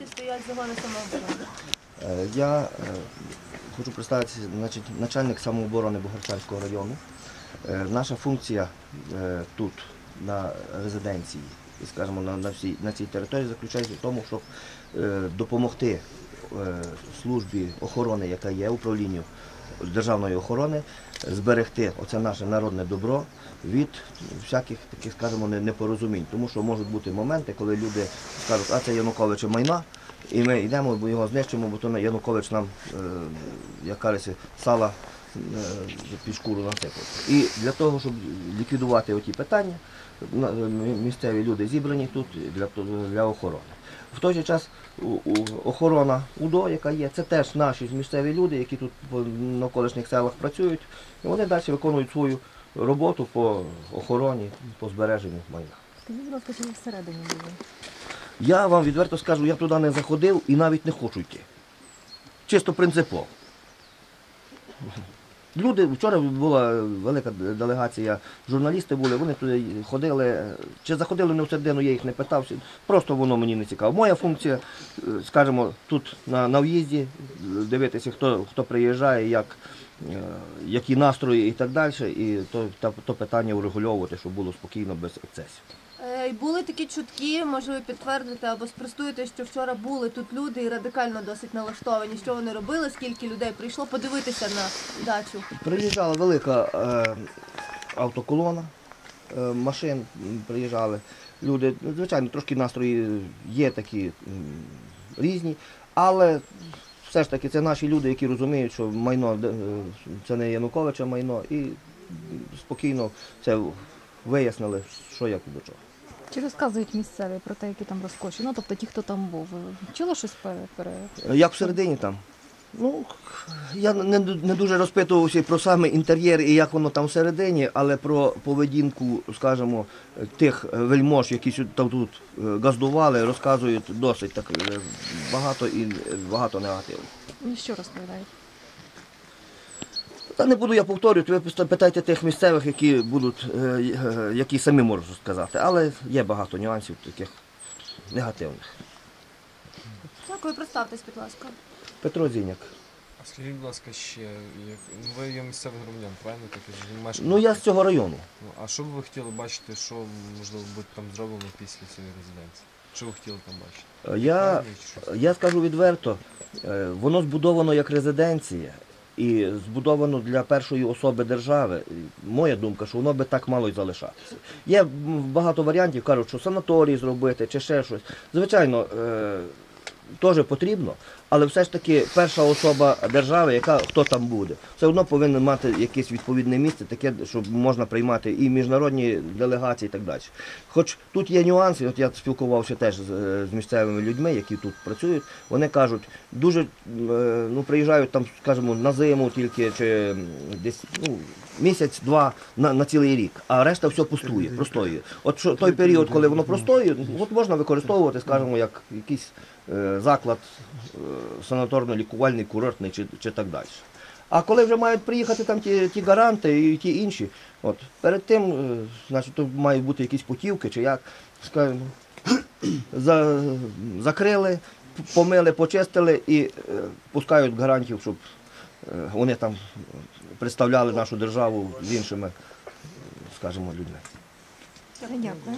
місці стоять загони самооборони? Е, Я е, хочу представитися, значить, начальник самооборони Богорчанського району. Е, Наша функція тут, на резиденції, скажімо, на, на, всій, на цій території заключається в тому, щоб допомогти службі охорони, яка є управлінню державної охорони, зберегти оце наше народне добро від всяких таких, скажімо, непорозумінь. Тому що можуть бути моменти, коли люди скажуть, а це Януковича майна, і ми йдемо, бо його знищимо, бо то Янукович нам, е, як кажеться, сала е, під шкуру насипав. І для того, щоб ліквідувати оті питання, місцеві люди зібрані тут для, для охорони. В той же час охорона УДО, яка є, це теж наші місцеві люди, які тут по навколишніх селах працюють, і вони далі виконують свою роботу по охороні, по збереженню майна. Скажіть, будь ласка, ви всередині були? Я вам відверто скажу, я туди не заходив і навіть не хочу йти. Чисто принципово. Люди, вчора була велика делегація, журналісти були, вони туди ходили. Чи заходили не в середину, я їх не питав. Просто воно мені не цікаво. Моя функція, е, скажімо, тут на, на в'їзді е, дивитися, хто, хто приїжджає, як, які настрої і так далі, і то, то, то питання урегульовувати, щоб було спокійно, без ексцесів. Е, Були такі чутки, може ви підтвердите або спростуєте, що вчора були тут люди і радикально досить налаштовані. Що вони робили, скільки людей прийшло подивитися на дачу? Приїжджала велика е, автоколона е, машин, приїжджали. Люди, ну, звичайно, трошки настрої є такі м, різні, але все ж таки це наші люди, які розуміють, що майно е, це не Януковича майно, і спокійно це вияснили, що як і до чого. Чи розказують місцеві про те, які там розкоші? Ну, тобто ті, хто там був. чуло щось пере... пере... Як всередині там? Ну, я не, не дуже розпитувався про саме інтер'єр і як воно там всередині, але про поведінку, скажімо, тих вельмож, які сюди тут е, газдували, розказують досить так е, багато і е, багато негативу. Ну, що розповідають? Та не буду я повторювати, ви питайте тих місцевих, які будуть, е, е, які самі можуть сказати. Але є багато нюансів таких негативних. Дякую, представтесь, будь ласка. Петро Зіняк. А скажіть, будь ласка, ще, як... ну, ви є місцевий громадян, правильно? Так, і мешкаєте? Ну я з цього району. Ну, а що б ви хотіли бачити, що можливо буде там зроблено після цієї резиденції? Що ви хотіли там бачити? Я чи щось? Я скажу відверто, е, воно збудовано як резиденція і збудовано для першої особи держави. І Моя думка, що воно би так мало й залишатися. Є м, багато варіантів, кажуть, що санаторій зробити чи ще щось. Звичайно, е, теж потрібно, але все ж таки перша особа держави, яка хто там буде, все одно повинен мати якесь відповідне місце, таке, щоб можна приймати і міжнародні делегації і так далі. Хоч тут є нюанси, от я спілкувався теж з, з місцевими людьми, які тут працюють, вони кажуть, дуже е, ну, приїжджають там, скажімо, на зиму тільки чи десь ну, місяць-два на, на цілий рік, а решта все пустує, простоює. От що, той період, коли воно простоює, от можна використовувати, скажімо, як якийсь е, заклад е, санаторно-лікувальний, курортний чи, чи так далі. А коли вже мають приїхати там ті, ті гаранти і ті інші, от перед тим, е, значить, то мають бути якісь путівки чи як, скажімо, за, закрили, помили, почистили і е, пускають гарантів, щоб е, вони там представляли нашу державу з іншими, скажімо, людьми. Дякую.